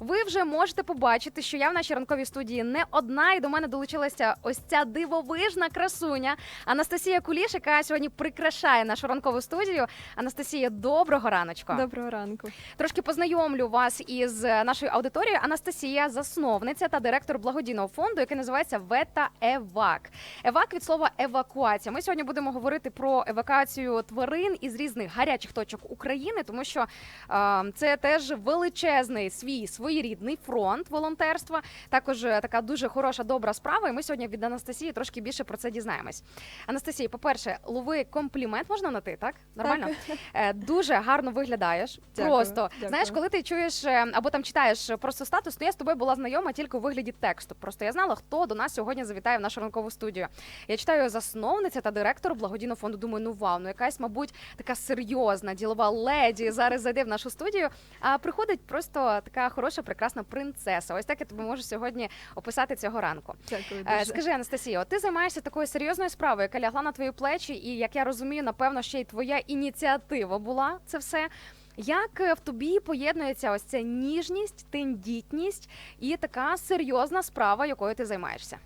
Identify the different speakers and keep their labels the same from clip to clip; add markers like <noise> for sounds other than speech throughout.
Speaker 1: ви вже можете побачити, що я в нашій ранковій студії не одна, і до мене долучилася ось ця дивовижна красуня Анастасія Куліш, яка сьогодні прикрашає нашу ранкову студію. Анастасія, доброго раночку.
Speaker 2: Доброго ранку.
Speaker 1: Трошки познайомлю вас із нашою аудиторією. Анастасія, засновниця та директор благодійного фонду, який називається Вета Евак. Евак від слова евакуація. Ми сьогодні будемо говорити про евакуацію тварин із різних гарячих точок України, тому що е, це теж величезний свій своєрідний фронт волонтерства. Також е, така дуже хороша, добра справа. І ми сьогодні від Анастасії трошки більше про це дізнаємось. Анастасія, по-перше, лови комплімент можна на ти, так? Нормально? Е, Дуже гарно виглядаєш.
Speaker 2: Дякую,
Speaker 1: Просто
Speaker 2: дякую.
Speaker 1: знаєш, коли ти чуєш е, або там читаєш просто статус, то я з тобою була знайома тільки у вигляді тексту. Просто я знала, хто до нас сьогодні завітає в нашу ранкову студію. Я читаю засновниця та директор благодійного фонду. Думаю, ну вау, ну якась, мабуть, така серйозна ділова леді зараз зайде в нашу студію. А приходить просто така хороша, прекрасна принцеса. Ось так я тобі можу сьогодні описати цього ранку.
Speaker 2: Дякую
Speaker 1: Е,
Speaker 2: дуже.
Speaker 1: Скажи, Анастасія, ти займаєшся такою серйозною справою, яка лягла на твої плечі, і як я розумію, напевно, ще й твоя ініціатива була це все. Як е, в тобі поєднується ось ця ніжність, тендітність і така серйозна справа, якою ти займаєшся?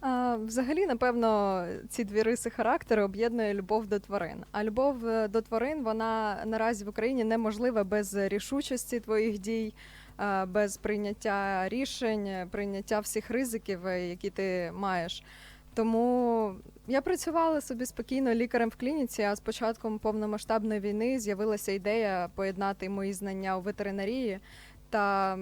Speaker 2: А, взагалі, напевно, ці дві риси характеру об'єднує любов до тварин. А любов е, до тварин вона наразі в Україні неможлива без рішучості твоїх дій, без прийняття рішень, е, прийняття всіх ризиків, е, які ти маєш. Тому я працювала собі спокійно лікарем в клініці, а з початком повномасштабної війни з'явилася ідея поєднати мої знання у ветеринарії та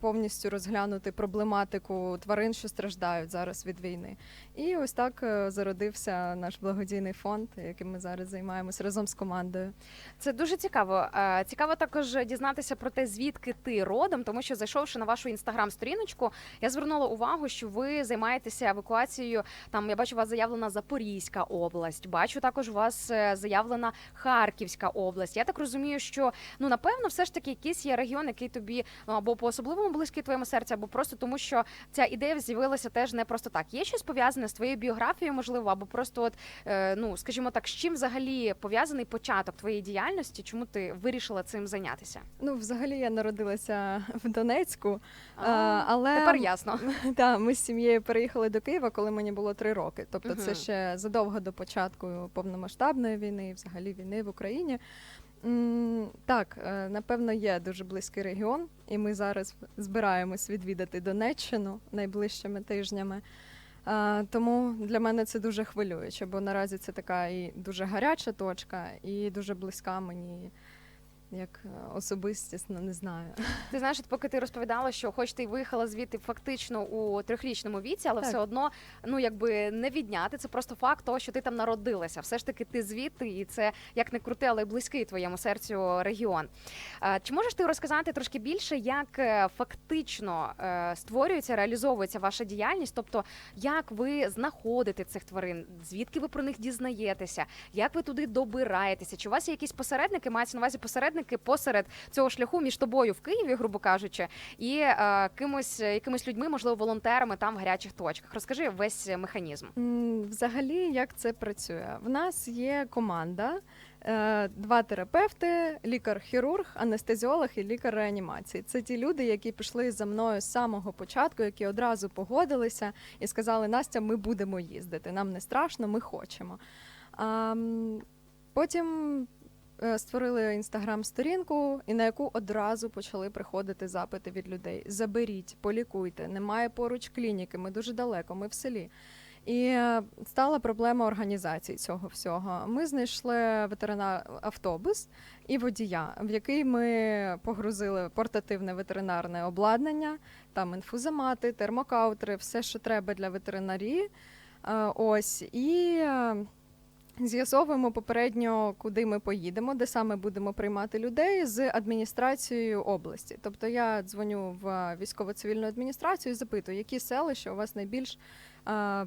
Speaker 2: повністю розглянути проблематику тварин, що страждають зараз від війни. І ось так е, зародився наш благодійний фонд, яким ми зараз займаємося разом з командою.
Speaker 1: Це дуже цікаво. Е, Цікаво також дізнатися про те, звідки ти родом, тому що зайшовши на вашу інстаграм-сторіночку, я звернула увагу, що ви займаєтеся евакуацією. Там я бачу, у вас заявлена Запорізька область. Бачу також у вас е, заявлена Харківська область. Я так розумію, що ну напевно, все ж таки якийсь є регіон, який тобі ну або по особливому близький твоєму серцю, або просто тому, що ця ідея з'явилася теж не просто так. Є щось пов'язане з твоєю біографією, можливо, або просто от е, ну скажімо так, з чим взагалі пов'язаний початок твоєї діяльності? Чому ти вирішила цим зайнятися?
Speaker 2: Ну, взагалі, я народилася в Донецьку,
Speaker 1: А,
Speaker 2: а, але
Speaker 1: Тепер ясно. <laughs>
Speaker 2: та, ми з сім'єю переїхали до Києва, коли мені було три роки. Тобто,
Speaker 1: Мгм.
Speaker 2: це ще задовго до початку повномасштабної війни, і взагалі війни в Україні. Так, е, напевно, є дуже близький регіон, і ми зараз збираємось відвідати Донеччину найближчими тижнями. А, Тому для мене це дуже хвилююче, бо наразі це така і дуже гаряча точка, і дуже близька мені як е, особистісно, не знаю. <laughs>
Speaker 1: Ти знаєш, от поки ти розповідала, що хоч ти виїхала звідти фактично у трьохрічному віці, але
Speaker 2: Так.
Speaker 1: все одно ну якби не відняти. Це просто факт того, що ти там народилася. Все ж таки, ти звідти, і це як не крути, але й близький твоєму серцю регіон. Чи можеш ти розказати трошки більше, як е, фактично е, створюється, реалізовується ваша діяльність? Тобто, як ви знаходите цих тварин, звідки ви про них дізнаєтеся, як ви туди добираєтеся? Чи у вас є якісь посередники? Мається на увазі посередники посеред цього шляху між тобою в Києві, грубо кажучи, і е, кимось якимись людьми, можливо, волонтерами там в гарячих точках. Розкажи весь механізм.
Speaker 2: Взагалі, як це працює? В нас є команда, е, два терапевти, лікар-хірург, анестезіолог і лікар реанімації. Це ті люди, які пішли за мною з самого початку, які одразу погодилися і сказали: Настя, ми будемо їздити. Нам не страшно, ми хочемо. Потім. Е, Створили інстаграм-сторінку, і на яку одразу почали приходити запити від людей: заберіть, полікуйте, немає поруч клініки, ми дуже далеко, ми в селі. І е, стала проблема організації цього всього. Ми знайшли ветеринар автобус і водія, в який ми погрузили портативне ветеринарне обладнання, там інфузомати, термокаутери, все, що треба для ветеринарії. Е, Ось і. З'ясовуємо попередньо, куди ми поїдемо, де саме будемо приймати людей з адміністрацією області. Тобто я дзвоню в військово-цивільну адміністрацію і запитую, які селища у вас найбільш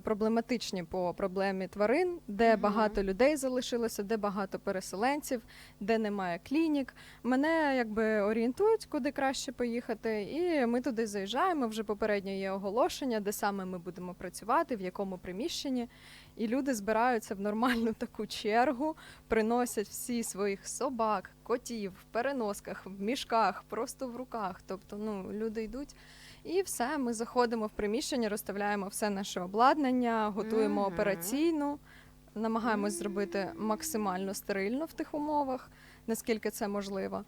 Speaker 2: проблематичні по проблемі тварин, де
Speaker 1: Мгм.
Speaker 2: багато людей залишилося, де багато переселенців, де немає клінік. Мене якби орієнтують, куди краще поїхати, і ми туди заїжджаємо. Вже попередньо є оголошення, де саме ми будемо працювати, в якому приміщенні. І люди збираються в нормальну таку чергу, приносять всі своїх собак, котів в переносках, в мішках, просто в руках. Тобто, ну люди йдуть. І все, ми заходимо в приміщення, розставляємо все наше обладнання, готуємо
Speaker 1: Мгм.
Speaker 2: операційну, намагаємось зробити максимально стерильно в тих умовах, наскільки це можливо.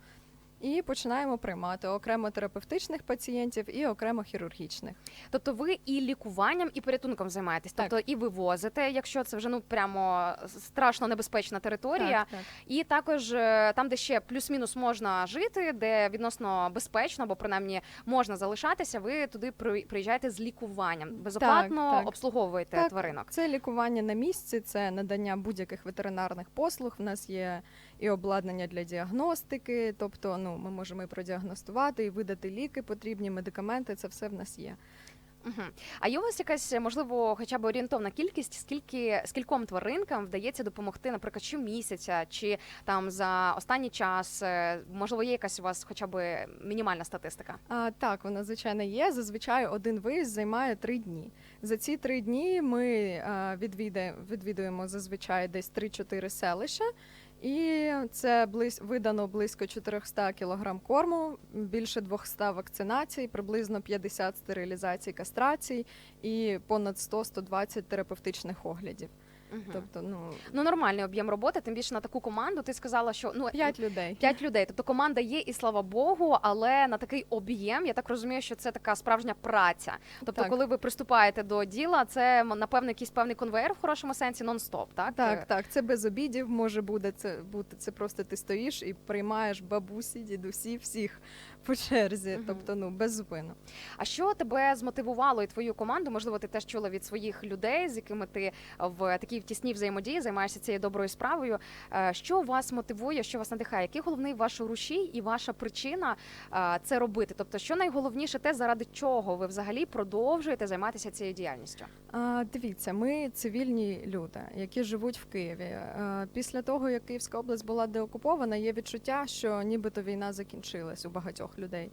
Speaker 2: І починаємо приймати окремо терапевтичних пацієнтів і окремо хірургічних.
Speaker 1: Тобто ви і лікуванням, і порятунком займаєтесь,
Speaker 2: Так.
Speaker 1: тобто і вивозите, якщо це вже ну прямо страшно небезпечна територія.
Speaker 2: Так, так.
Speaker 1: І також е, там, де ще плюс-мінус можна жити, де відносно безпечно, або принаймні можна залишатися, ви туди при- приїжджаєте з лікуванням. Безоплатно
Speaker 2: так.
Speaker 1: обслуговуєте
Speaker 2: Так.
Speaker 1: тваринок.
Speaker 2: Це лікування на місці, це надання будь-яких ветеринарних послуг. В нас є і обладнання для діагностики, тобто ну, ми можемо і продіагностувати, і видати ліки, потрібні медикаменти. Це все в нас є.
Speaker 1: Угу. А є у вас якась можливо, хоча б орієнтовна кількість, скільки скільком тваринкам вдається допомогти, наприклад, щомісяця, чи там за останній час? е, Можливо, є якась у вас хоча б мінімальна статистика?
Speaker 2: А, так, вона звичайно є. Зазвичай один виїзд займає три дні. За ці три дні ми а, відвідаємо, відвідуємо зазвичай десь 3-4 селища. І це близь, видано близько 400 кг корму, більше 200 вакцинацій, приблизно 50 стерилізацій, кастрацій і понад 100-120 терапевтичних оглядів.
Speaker 1: Угу.
Speaker 2: Тобто, ну
Speaker 1: Ну нормальний об'єм роботи, тим більше на таку команду. Ти сказала, що ну
Speaker 2: 5 людей.
Speaker 1: П'ять людей. Тобто команда є, і слава Богу, але на такий об'єм я так розумію, що це така справжня праця. Тобто,
Speaker 2: Так.
Speaker 1: коли ви приступаєте до діла, це напевно якийсь певний конвейер в хорошому сенсі нон-стоп, так?
Speaker 2: Так, так, це без обідів може буде це бути. Це просто ти стоїш і приймаєш бабусі, дідусі, всіх по черзі,
Speaker 1: Мгм.
Speaker 2: тобто ну без зупину.
Speaker 1: А що тебе змотивувало і твою команду? Можливо, ти теж чула від своїх людей, з якими ти в такій тісній взаємодії займаєшся цією доброю справою. Е, Що вас мотивує, що вас надихає? Який головний ваш рушій і ваша причина е, це робити? Тобто, що найголовніше те, заради чого ви взагалі продовжуєте займатися цією діяльністю?
Speaker 2: Дивіться, ми цивільні люди, які живуть в Києві. Е, Після того, як Київська область була деокупована, є відчуття, що нібито війна закінчилась у багатьох людей.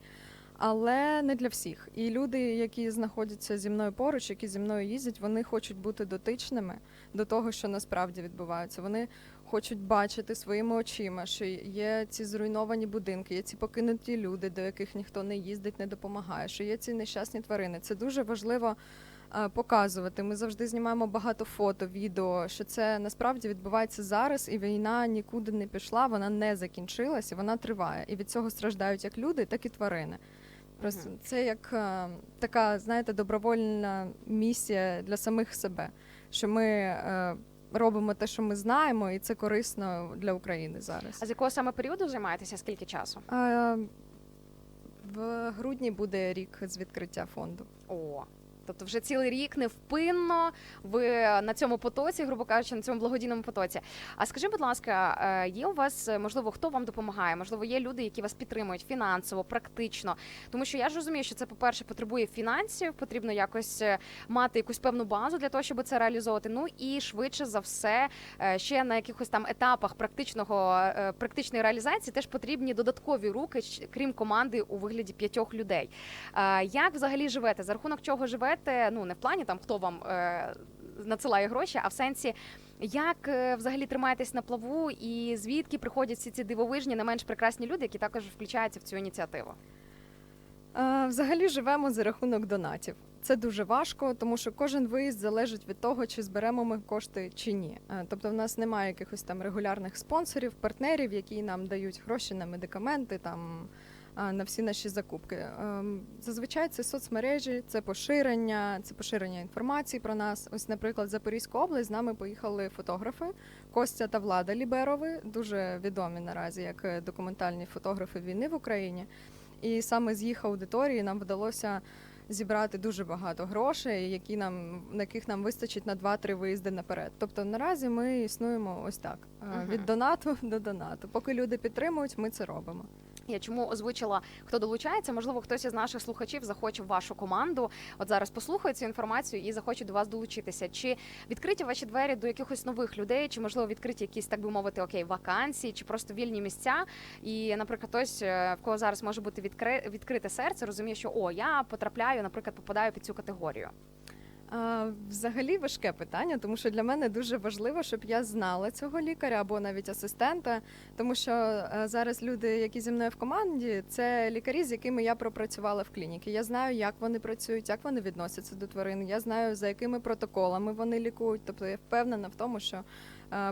Speaker 2: Але не для всіх. І люди, які знаходяться зі мною поруч, які зі мною їздять, вони хочуть бути дотичними до того, що насправді відбувається. Вони хочуть бачити своїми очима, що є ці зруйновані будинки, є ці покинуті люди, до яких ніхто не їздить, не допомагає, що є ці нещасні тварини. Це дуже важливо е, показувати. Ми завжди знімаємо багато фото, відео, що це насправді відбувається зараз, і війна нікуди не пішла, вона не закінчилась, і вона триває. І від цього страждають як люди, так і тварини. Просто це як е, така, знаєте, добровольна місія для самих себе, що ми е, робимо те, що ми знаємо, і це корисно для України зараз.
Speaker 1: А з якого саме періоду займаєтеся? Скільки часу?
Speaker 2: Е, в грудні буде рік з відкриття фонду.
Speaker 1: О. Тобто вже цілий рік невпинно ви на цьому потоці, грубо кажучи, на цьому благодійному потоці. А скажи, будь ласка, е, є у вас е, можливо хто вам допомагає? Можливо, є люди, які вас підтримують фінансово, практично. Тому що я ж розумію, що це, по-перше, потребує фінансів, потрібно якось е, мати якусь певну базу для того, щоб це реалізовувати. Ну і швидше за все, ще на якихось там етапах практичного практичної реалізації теж потрібні додаткові руки, крім команди у вигляді п'ятьох людей. Як взагалі живете? За рахунок чого живете? Ну не в плані там хто вам е, надсилає гроші, а в сенсі. Як е, взагалі тримаєтесь на плаву, і звідки приходять всі ці дивовижні, не менш прекрасні люди, які також включаються в цю ініціативу?
Speaker 2: Е, Взагалі живемо за рахунок донатів. Це дуже важко, тому що кожен виїзд залежить від того, чи зберемо ми кошти чи ні. Е, Тобто, в нас немає якихось там регулярних спонсорів, партнерів, які нам дають гроші на медикаменти, там на всі наші закупки. Ем, Зазвичай це соцмережі, це поширення, це поширення інформації про нас. Ось, наприклад, в Запорізьку область з нами поїхали фотографи Костя та Влада Ліберови, дуже відомі наразі як е, документальні фотографи війни в Україні. І саме з їх аудиторії нам вдалося зібрати дуже багато грошей, які нам на яких нам вистачить на 2-3 виїзди наперед. Тобто наразі ми існуємо ось так: е, від донату <laughs> до донату. Поки люди підтримують, ми це робимо.
Speaker 1: Я чому озвучила, хто долучається? Можливо, хтось із наших слухачів захоче в вашу команду. От зараз послухає цю інформацію і захоче до вас долучитися. Чи відкриті ваші двері до якихось нових людей, чи можливо відкриті якісь, так би мовити, окей, вакансії, чи просто вільні місця? І, наприклад, хтось, е, в кого зараз може бути відкри... відкрите серце, розуміє, що о, я потрапляю, наприклад, попадаю під цю категорію.
Speaker 2: Взагалі важке питання, тому що для мене дуже важливо, щоб я знала цього лікаря або навіть асистента, тому що е, зараз люди, які зі мною в команді, це лікарі, з якими я пропрацювала в клініці. Я знаю, як вони працюють, як вони відносяться до тварин. Я знаю, за якими протоколами вони лікують. Тобто я впевнена в тому, що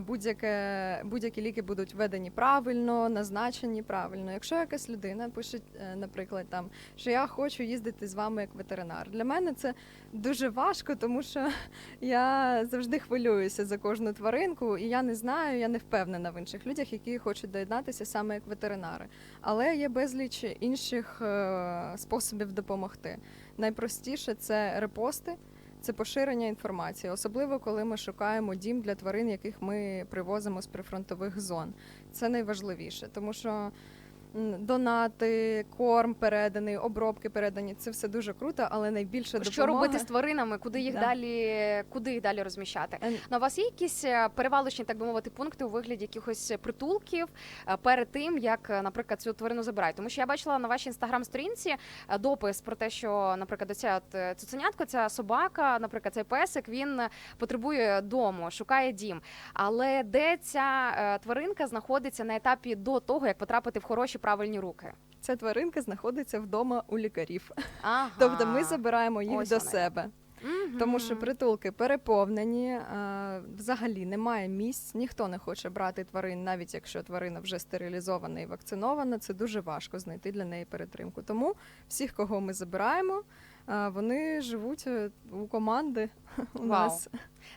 Speaker 2: будь-яке будь-які ліки будуть введені правильно, назначені правильно. Якщо якась людина пише, е, наприклад, там що я хочу їздити з вами як ветеринар. Для мене це дуже важко, тому що <laughs> я завжди хвилююся за кожну тваринку, і я не знаю, я не впевнена в інших людях, які хочуть доєднатися саме як ветеринари. Але є безліч інших е, способів допомогти. Найпростіше це репости. Це поширення інформації, особливо коли ми шукаємо дім для тварин, яких ми привозимо з прифронтових зон. Це найважливіше, тому що донати, корм переданий, обробки передані це все дуже круто, але найбільше допомога...
Speaker 1: Що робити з тваринами, куди їх
Speaker 2: Да.
Speaker 1: далі, куди їх далі розміщати?
Speaker 2: Е,
Speaker 1: Ну, у вас є якісь е, перевалочні, так би мовити, пункти у вигляді якихось притулків е, перед тим, як, е, наприклад, цю тварину забирають? Тому що я бачила на вашій інстаграм-сторінці допис про те, що, наприклад, оця цуценятко, ця собака, наприклад, цей песик, він потребує дому, шукає дім. Але де ця тваринка знаходиться на етапі до того, як потрапити в хороші правильні руки?
Speaker 2: Ця тваринка знаходиться вдома у лікарів.
Speaker 1: Ага.
Speaker 2: Тобто ми забираємо їх
Speaker 1: Ось
Speaker 2: до
Speaker 1: вони.
Speaker 2: себе,
Speaker 1: Мгм.
Speaker 2: тому що притулки переповнені, е, взагалі немає місць, ніхто не хоче брати тварин, навіть якщо тварина вже стерилізована і вакцинована. Це дуже важко знайти для неї перетримку. Тому всіх, кого ми забираємо, вони живуть е, у команди <laughs> у
Speaker 1: Вау.
Speaker 2: нас.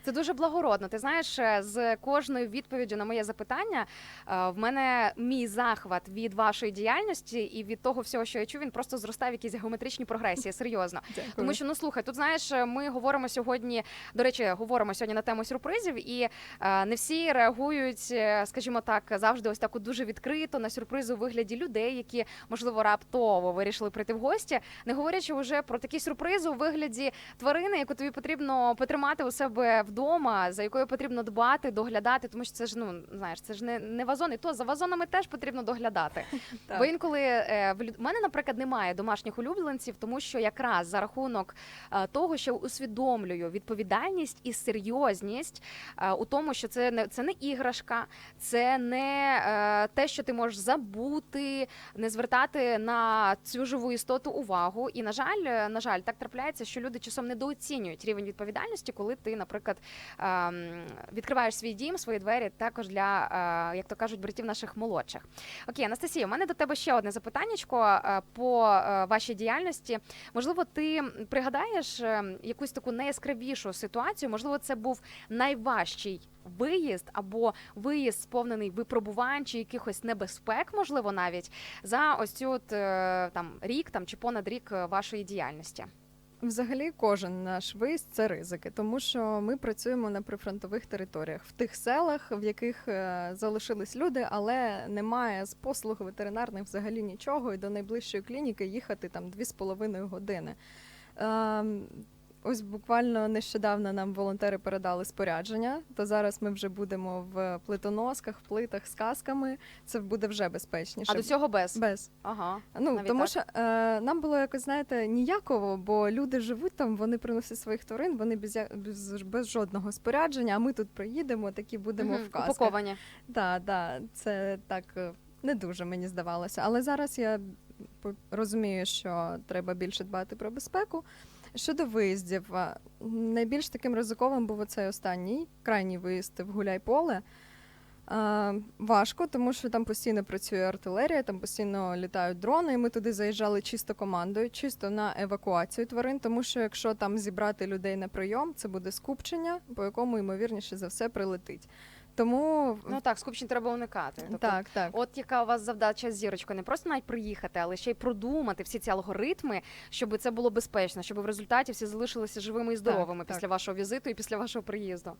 Speaker 1: Це дуже благородно. Ти знаєш, е, з кожною відповіддю на моє запитання е, в мене мій захват від вашої діяльності і від того всього, що я чую, він просто зростає в якісь геометричні прогресії. <laughs> Серйозно.
Speaker 2: Дякую.
Speaker 1: Тому що ну слухай, тут знаєш, ми говоримо сьогодні. До речі, говоримо сьогодні на тему сюрпризів, і не всі реагують, скажімо так, завжди ось так дуже відкрито на сюрпризи у вигляді людей, які можливо раптово вирішили прийти в гості, не говорячи вже про такі сюрпризи у вигляді тварини, яку тобі потрібно потримати у себе вдома, за якою потрібно дбати, доглядати, тому що це ж ну знаєш, це ж не, не вазон, і то за вазонами теж потрібно доглядати. <laughs>
Speaker 2: Так.
Speaker 1: Бо інколи е, в люд- мене, наприклад, немає домашніх улюбленців, тому що якраз за рахунок е, того, що усвідомлюю відповідальність і серйозність е, у тому, що це не це не іграшка, це не е, те, що ти можеш забути, не звертати на цю живу істоту увагу. І на жаль, на жаль, так трапляється, що люди часом недооцінюють рівень відповідальності, коли ти, наприклад, ем, відкриваєш свій дім, свої двері також для, е, як то кажуть, братів наших молодших. Окей, Анастасія, у мене до тебе ще одне запитаннячко е, по е, вашій діяльності. Можливо, ти пригадаєш якусь таку найяскравішу ситуацію? Можливо, це був найважчий виїзд або виїзд сповнений випробувань чи якихось небезпек, можливо, навіть за ось цю там рік там чи понад рік вашої діяльності.
Speaker 2: Взагалі, кожен наш виїзд це ризики, тому що ми працюємо на прифронтових територіях, в тих селах, в яких е, залишились люди, але немає з послуг ветеринарних взагалі нічого, і до найближчої клініки їхати там 2,5 години. Ось буквально нещодавно нам волонтери передали спорядження, то зараз ми вже будемо в плитоносках, в плитах з касками. Це буде вже безпечніше.
Speaker 1: А до цього без.
Speaker 2: без.
Speaker 1: Ага.
Speaker 2: Ну
Speaker 1: Навіть
Speaker 2: тому
Speaker 1: так?
Speaker 2: що е, нам було якось знаєте ніяково, бо люди живуть там, вони приносять своїх тварин, вони без, без, без жодного спорядження. А ми тут приїдемо, такі будемо
Speaker 1: Мгм,
Speaker 2: в касках.
Speaker 1: Упаковані.
Speaker 2: Да, да, це так е, не дуже мені здавалося. Але зараз я розумію, що треба більше дбати про безпеку. Щодо виїздів, найбільш таким ризиковим був оцей останній крайній виїзд в Гуляйполе. Важко, тому що там постійно працює артилерія, там постійно літають дрони. І ми туди заїжджали чисто командою, чисто на евакуацію тварин. Тому що якщо там зібрати людей на прийом, це буде скупчення, по якому ймовірніше за все прилетить. Тому
Speaker 1: Ну так, скупчень треба уникати. Тобто,
Speaker 2: так, так.
Speaker 1: От яка у вас завдача зірочка, не просто навіть приїхати, але ще й продумати всі ці алгоритми, щоб це було безпечно, щоб в результаті всі залишилися живими і здоровими
Speaker 2: так.
Speaker 1: після вашого візиту і після вашого приїзду.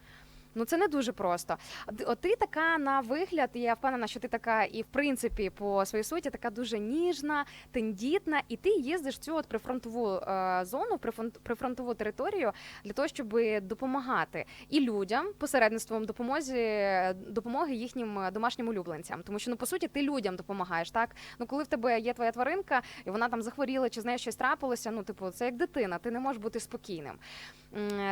Speaker 1: Ну це не дуже просто. От- ти така на вигляд, і я впевнена, що ти така і в принципі по своїй суті така дуже ніжна, тендітна, і ти їздиш в цю от прифронтову е, зону, прифронт- прифронтову територію для того, щоб допомагати і людям посередництвом допомозі допомоги їхнім е, домашнім улюбленцям. Тому що ну по суті ти людям допомагаєш. Так ну коли в тебе є твоя тваринка, і вона там захворіла, чи з нею щось трапилося. Ну, типу, це як дитина, ти не можеш бути спокійним.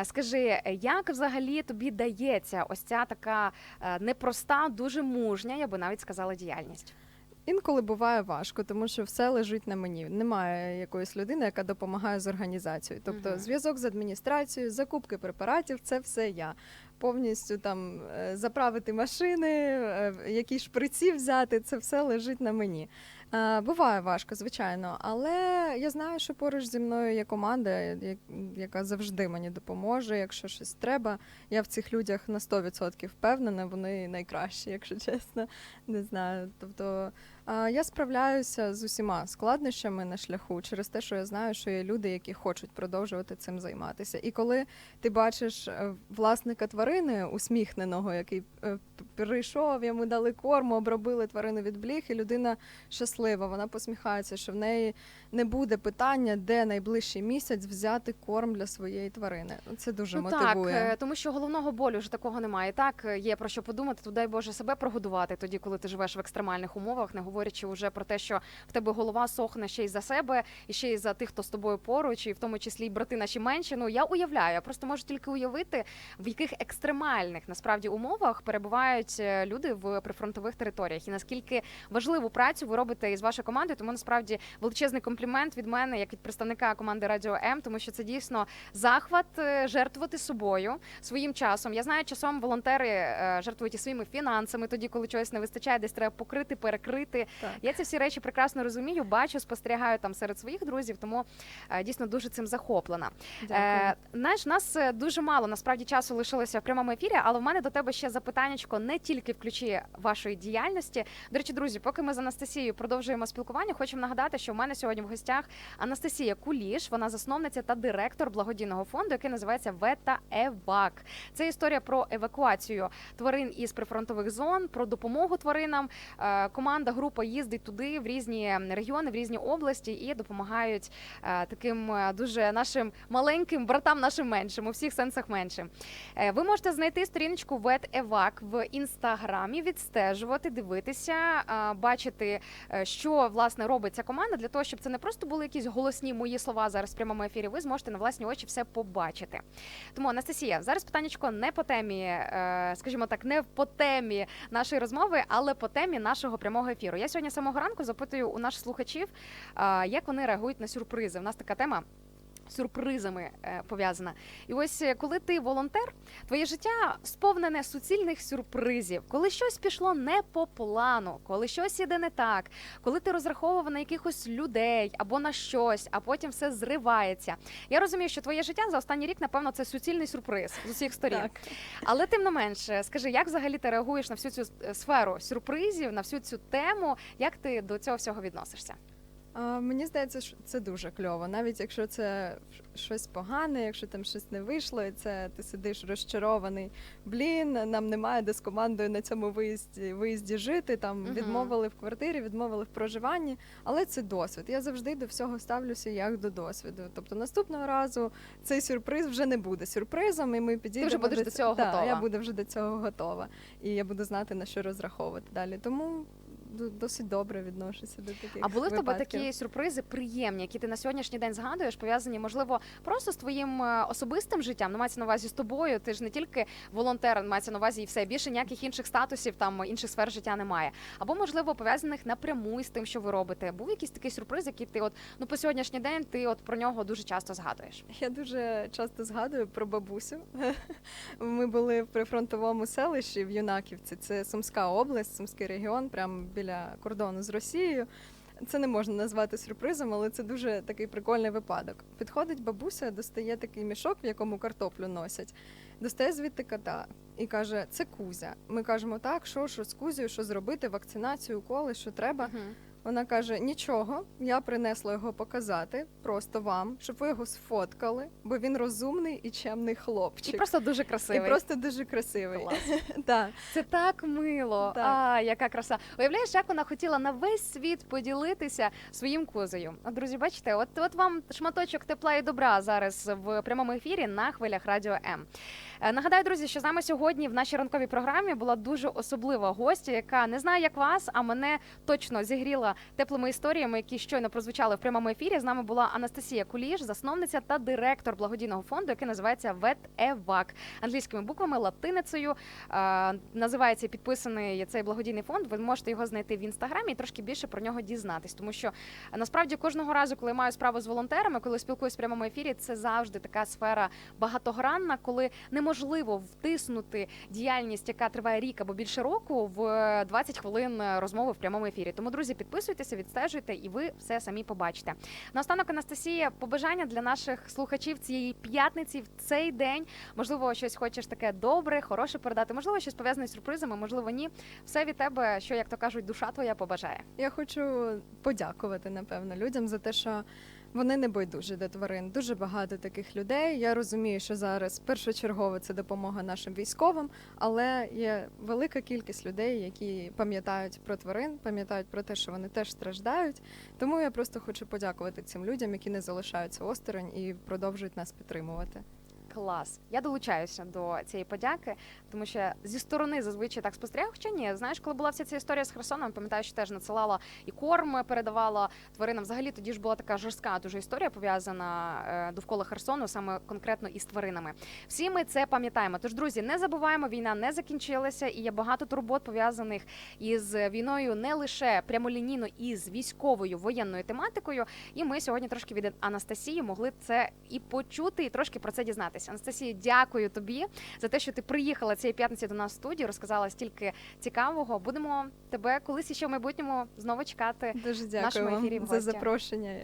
Speaker 1: Скажи, як взагалі тобі дається ось ця така е, непроста, дуже мужня, я би навіть сказала, діяльність?
Speaker 2: Інколи буває важко, тому що все лежить на мені. Немає якоїсь людини, яка допомагає з організацією. Тобто
Speaker 1: Мгм.
Speaker 2: зв'язок з адміністрацією, закупки препаратів це все я. Повністю там е, заправити машини, е, які шприці взяти, це все лежить на мені. Е, Буває важко, звичайно, але я знаю, що поруч зі мною є команда, яка завжди мені допоможе. Якщо щось треба, я в цих людях на 100% впевнена, вони найкращі, якщо чесно. Не знаю. Тобто я справляюся з усіма складнощами на шляху через те, що я знаю, що є люди, які хочуть продовжувати цим займатися. І коли ти бачиш е, власника тварини, усміхненого, який е, прийшов, йому дали корму, обробили тварину від бліх, і людина щаслива, вона посміхається, що в неї не буде питання, де найближчий місяць взяти корм для своєї тварини. Ну, Це дуже
Speaker 1: ну так,
Speaker 2: мотивує.
Speaker 1: е, тому що головного болю вже такого немає. Так є про що подумати. Дай Боже себе прогодувати тоді, коли ти живеш в екстремальних умовах, не говорячи вже про те, що в тебе голова сохне ще й за себе, і ще й за тих, хто з тобою поруч, і в тому числі й брати наші менші. Ну я уявляю, я просто можу тільки уявити, в яких екстремальних насправді умовах перебувають е, люди в прифронтових територіях, і наскільки важливу працю ви робите із вашою командою. Тому насправді величезний комплімент від мене, як від представника команди Радіо М, тому що це дійсно захват е, жертвувати собою своїм часом. Я знаю, часом волонтери е, жертвують і своїми фінансами, тоді коли чогось не вистачає, десь треба покрити, перекрити.
Speaker 2: Так.
Speaker 1: Я ці всі речі прекрасно розумію, бачу, спостерігаю там серед своїх друзів, тому е, дійсно дуже цим захоплена. Е, знаєш, нас е, дуже мало насправді часу лишилося в прямому ефірі, але в мене до тебе ще запитаннячко не тільки в ключі вашої діяльності. До речі, друзі, поки ми з Анастасією продовжуємо спілкування, хочемо нагадати, що в мене сьогодні в гостях Анастасія Куліш, вона засновниця та директор благодійного фонду, який називається Вета Евак. Це історія про евакуацію тварин із прифронтових зон, про допомогу тваринам. Е, Команда, група їздить туди в різні регіони, в різні області і допомагають е, таким е, дуже нашим маленьким братам, нашим меншим, у всіх сенсах меншим. Е, Ви можете знайти сторіночку ВетЕвак в інстаграмі, відстежувати, дивитися, бачити, що власне робить ця команда для того, щоб це не просто були якісь голосні мої слова зараз в прямому ефірі. Ви зможете на власні очі все побачити. Тому Анастасія, зараз питаннячко не по темі, скажімо так, не по темі нашої розмови, але по темі нашого прямого ефіру. Я сьогодні самого ранку запитую у наших слухачів, як вони реагують на сюрпризи. У нас така тема. Сюрпризами е, пов'язана, і ось е, коли ти волонтер, твоє життя сповнене суцільних сюрпризів, коли щось пішло не по плану, коли щось іде не так, коли ти розраховував на якихось людей або на щось, а потім все зривається. Я розумію, що твоє життя за останній рік, напевно, це суцільний сюрприз з усіх сторін.
Speaker 2: Так.
Speaker 1: Але тим не менше, скажи, як взагалі ти реагуєш на всю цю е, сферу сюрпризів, на всю цю тему? Як ти до цього всього відносишся?
Speaker 2: А, мені здається, що це дуже кльово. Навіть якщо це щось погане, якщо там щось не вийшло, і це ти сидиш розчарований. Блін, нам немає де з командою на цьому виїзді виїзді жити. Там
Speaker 1: Мгм.
Speaker 2: відмовили в квартирі, відмовили в проживанні. Але це досвід. Я завжди до всього ставлюся як до досвіду. Тобто наступного разу цей сюрприз вже не буде сюрпризом, і ми підійдемо.
Speaker 1: будеш до цього
Speaker 2: Да,
Speaker 1: готова.
Speaker 2: Я буду вже до цього готова, і я буду знати на що розраховувати далі. Тому досить добре відношуся до таких.
Speaker 1: А були в тебе
Speaker 2: випадків.
Speaker 1: такі сюрпризи приємні, які ти на сьогоднішній день згадуєш, пов'язані, можливо, просто з твоїм е, особистим життям? Ну, мається на увазі з тобою. Ти ж не тільки волонтер, мається на увазі і все. Більше ніяких інших статусів, там інших сфер життя немає. Або, можливо, пов'язаних напряму із тим, що ви робите. Був якийсь такий сюрприз, який ти от ну по сьогоднішній день ти от про нього дуже часто згадуєш.
Speaker 2: Я дуже часто згадую про бабусю. Ми були в прифронтовому селищі в Юнаківці. Це Сумська область, Сумський регіон, прямо біля кордону з Росією. Це не можна назвати сюрпризом, але це дуже такий прикольний випадок. Підходить бабуся, достає такий мішок, в якому картоплю носять, достає звідти кота і каже: Це Кузя. Ми кажемо, так, що, що з Кузею, що зробити, вакцинацію, уколи, що треба.
Speaker 1: Мгм.
Speaker 2: Вона каже: нічого, я принесла його показати просто вам, щоб ви його сфоткали, бо він розумний і чемний хлопчик.
Speaker 1: І просто дуже
Speaker 2: І
Speaker 1: красивий.
Speaker 2: просто дуже красивий.
Speaker 1: Клас. <laughs>
Speaker 2: Да.
Speaker 1: Це так мило.
Speaker 2: Так.
Speaker 1: А, яка краса. Уявляєш, як вона хотіла на весь світ поділитися своїм козою. От, друзі, бачите, от, от вам шматочок тепла і добра зараз в прямому ефірі на хвилях Радіо М. Е, Нагадаю, друзі, що з нами сьогодні в нашій ранковій програмі була дуже особлива гостя, яка не знаю, як вас, а мене точно зігріла теплими історіями, які щойно прозвучали в прямому ефірі. З нами була Анастасія Куліш, засновниця та директор благодійного фонду, який називається ВЕТЕВАК англійськими буквами, латиницею. Е, Називається підписаний цей благодійний фонд. Ви можете його знайти в інстаграмі і трошки більше про нього дізнатись, тому що е, насправді кожного разу, коли маю справу з волонтерами, коли спілкуюсь в прямому ефірі, це завжди така сфера багатогранна, коли неможливо втиснути діяльність, яка триває рік або більше року, в е, 20 хвилин е, розмови в прямому ефірі. Тому, друзі, підписуйтеся, відстежуйте, і ви все самі побачите. Наостанок, Анастасія, побажання для наших слухачів цієї п'ятниці в цей день. Можливо, щось хочеш таке добре, хороше передати. Можливо, щось пов'язане з сюрпризами, можливо, ні. Все від тебе, що як то кажуть, душа твоя побажає.
Speaker 2: Я хочу подякувати, напевно, людям за те, що вони не байдужі до тварин. Дуже багато таких людей. Я розумію, що зараз першочергово це допомога нашим військовим, але є велика кількість людей, які пам'ятають про тварин, пам'ятають про те, що вони теж страждають. Тому я просто хочу подякувати цим людям, які не залишаються осторонь і продовжують нас підтримувати.
Speaker 1: Клас. Я долучаюся до цієї подяки, тому що зі сторони зазвичай так спостерігаю. Хоча ні, знаєш, коли була вся ця історія з Херсоном, пам'ятаю, що теж надсилала і корм передавала тваринам. Взагалі тоді ж була така жорстка дуже історія пов'язана е, довкола Херсону, саме конкретно із тваринами. Всі ми це пам'ятаємо. Тож, друзі, не забуваємо, війна не закінчилася, і є багато турбот пов'язаних із війною не лише прямолінійно із військовою воєнною тематикою. І ми сьогодні трошки від Анастасії могли це і почути, і трошки про це дізнатися. Анастасія, дякую тобі за те, що ти приїхала цієї п'ятниці до нас в студію, розказала стільки цікавого. Будемо тебе колись ще в майбутньому знову чекати.
Speaker 2: Дуже
Speaker 1: нашому
Speaker 2: дякую
Speaker 1: ефірі в
Speaker 2: вам за
Speaker 1: гості.
Speaker 2: запрошення.